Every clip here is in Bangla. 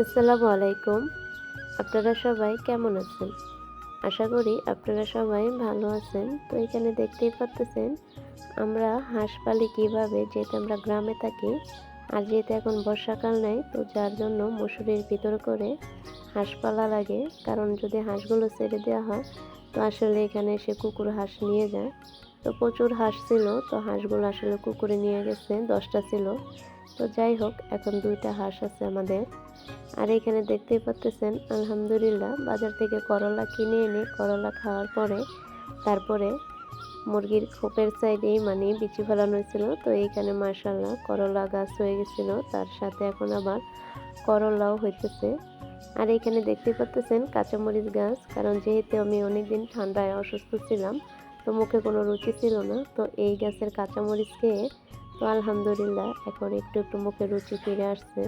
আসসালামু আলাইকুম। আপনারা সবাই কেমন আছেন? আশা করি আপনারা সবাই ভালো আছেন। তো এখানে দেখতেই পাচ্তেছেন, আমরা হাঁস পালি কীভাবে যেহেতু আমরা গ্রামে থাকি, আর যেহেতু এখন বর্ষাকাল নেই, তো যার জন্য মশুরির ভিতর করে হাঁস পালা লাগে। কারণ যদি হাঁসগুলো ছেড়ে দেওয়া হয়, তো আসলে এখানে এসে কুকুর হাঁস নিয়ে যায়। তো প্রচুর হাঁস ছিল, তো হাঁসগুলো আসলে কুকুরে নিয়ে গেছে, দশটা ছিল। তো যাই হোক, এখন দুইটা হাঁস আছে আমাদের। আর এখানে দেখতেই পাচ্তেছেন, আলহামদুলিল্লাহ, বাজার থেকে করলা কিনে এনে করলা খাওয়ার পরে তারপরে মুরগির খোপের সাইডেই মানে বিচি ফেলানো হয়েছিল। তো এইখানে মার্শাল্লাহ করলা গাছ হয়ে গেছিল, তার সাথে এখন আবার করলাও হইতেছে। আর এখানে দেখতে পাচ্তেছেন কাঁচামরিচ গাছ, কারণ যেহেতু আমি অনেকদিন ঠান্ডায় অসুস্থ ছিলাম, তো মুখে কোনো রুচি ছিল না। তো এই গাছের কাঁচামরিচ খেয়ে তো আলহামদুলিল্লাহ, এখন একটু একটু মুখে রুচি ফিরে আসছে।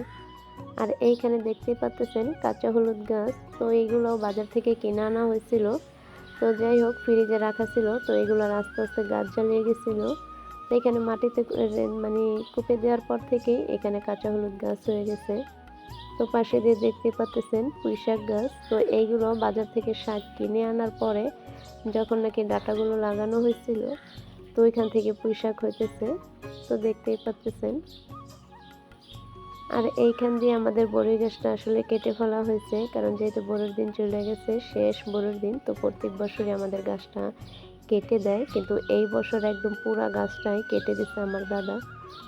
আর এইখানে দেখতেই পাচ্তেছেন কাঁচা হলুদ গাছ, তো এইগুলো বাজার থেকে কিনে আনা হয়েছিল। তো যাই হোক ফ্রিজে রাখা ছিল, তো এগুলোর আস্তে আস্তে গাছ জ্বালিয়ে গেছিল। তো এখানে মাটিতে মানে কুপে দেওয়ার পর থেকেই এখানে কাঁচা হলুদ গাছ হয়ে গেছে। তো পাশে দিয়ে দেখতে পাচ্তেছেন পুঁই শাক গাছ, তো এইগুলো বাজার থেকে শাক কিনে আনার পরে যখন নাকি ডাটাগুলো লাগানো হয়েছিল তো ওইখান থেকে পুঁই শাক হইতেছে। তো দেখতেই পাচ্তেছেন। আর এইখান দিয়ে আমাদের বড়ই গাছটা আসলে কেটে ফেলা হয়েছে, কারণ যেহেতু বড়োর দিন চলে গেছে, শেষ বড়োর দিন, তো প্রত্যেক বছরই আমাদের গাছটা কেটে দেয়। কিন্তু এই বছর একদম পুরা গাছটাই কেটে দিছে আমার দাদা।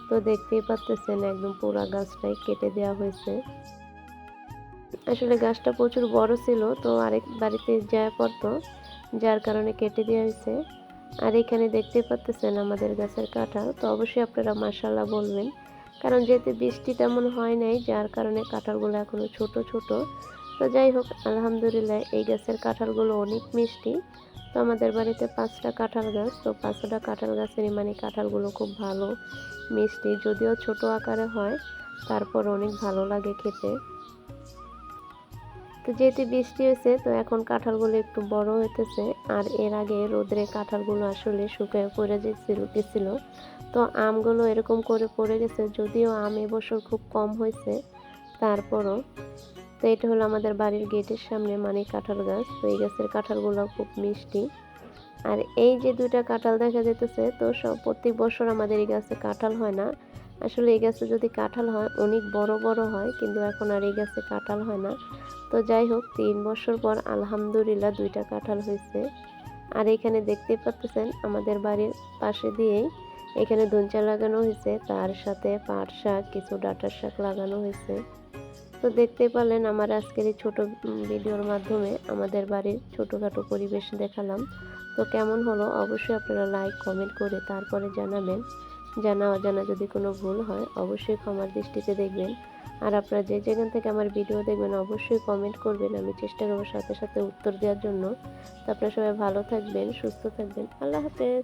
তো দেখতেই পাচ্তেছেন একদম পুরা গাছটাই কেটে দেওয়া হয়েছে। আসলে গাছটা প্রচুর বড় ছিল, তো আরেক বাড়িতে যায় পড়তো যার কারণে কেটে দেওয়া হয়েছে। আর এখানে দেখতে পাচ্তেছেন আমাদের গাছের কাঁঠাল তো অবশ্যই আপনারা মাসাল্লাহ বলবেন। কারণ যেহেতু বৃষ্টি তেমন হয় নাই, যার কারণে কাঁঠালগুলো এখনও ছোট ছোট। তো যাই হোক, আলহামদুলিল্লাহ এই গাছের কাঁঠালগুলো অনেক মিষ্টি। তো আমাদের বাড়িতে পাঁচটা কাঁঠাল গাছ, তো পাঁচটা কাঁঠাল গাছেরই মানে কাঁঠালগুলো খুব ভালো, মিষ্টি। যদিও ছোট আকারে হয়, তারপর অনেক ভালো লাগে খেতে। তো যেহেতু বৃষ্টি হয়েছে, তো এখন কাঁঠালগুলো একটু বড় হইতেছে। আর এর আগে রোদ্রে কাঁঠালগুলো আসলে শুকিয়ে পড়ে গেছিল গেছিল। তো আমগুলো এরকম করে পড়ে গেছে, যদিও আম এবছর খুব কম হয়েছে। তারপরও, তো এটা হলো আমাদের বাড়ির গেটের সামনে মানে কাঁঠাল গাছ। তো এই গাছের কাঁঠালগুলো খুব মিষ্টি। আর এই যে দুইটা কাঁঠাল দেখা যেতেছে তো সব প্রত্যেক বছর আমাদের এই গাছে কাঁঠাল হয় না। আসলে এই গাছে যদি কাঁঠাল হয়, অনেক বড় বড় হয়, কিন্তু এখন আর এই গাছে কাঁঠাল হয় না। তো যাই হোক, তিন বছর পর আলহামদুলিল্লাহ দুইটা কাঁঠাল হয়েছে। আর এখানে দেখতে পাচ্ছেন আমাদের বাড়ির পাশে দিয়েই এখানে ধনচা লাগানো হয়েছে। তার সাথে পাট শাক, কিছু ডাটার শাক লাগানো হয়েছে। তো দেখতে পারলেন আমার আজকের এই ছোটো ভিডিওর মাধ্যমে আমাদের বাড়ির ছোটোখাটো পরিবেশ দেখালাম। তো কেমন হলো? অবশ্যই আপনারা লাইক কমেন্ট করে তারপরে জানাবেন। জানা অজানা যদি কোনো ভুল হয়, অবশ্যই ক্ষমার দৃষ্টিতে দেখবেন। আর আপনারা যে যেখান থেকে আমার ভিডিও দেখবেন, অবশ্যই কমেন্ট করবেন। আমি চেষ্টা করব সাথে সাথে উত্তর দেওয়ার জন্য। তো আপনারা সবাই ভালো থাকবেন, সুস্থ থাকবেন। আল্লাহ হাফেজ।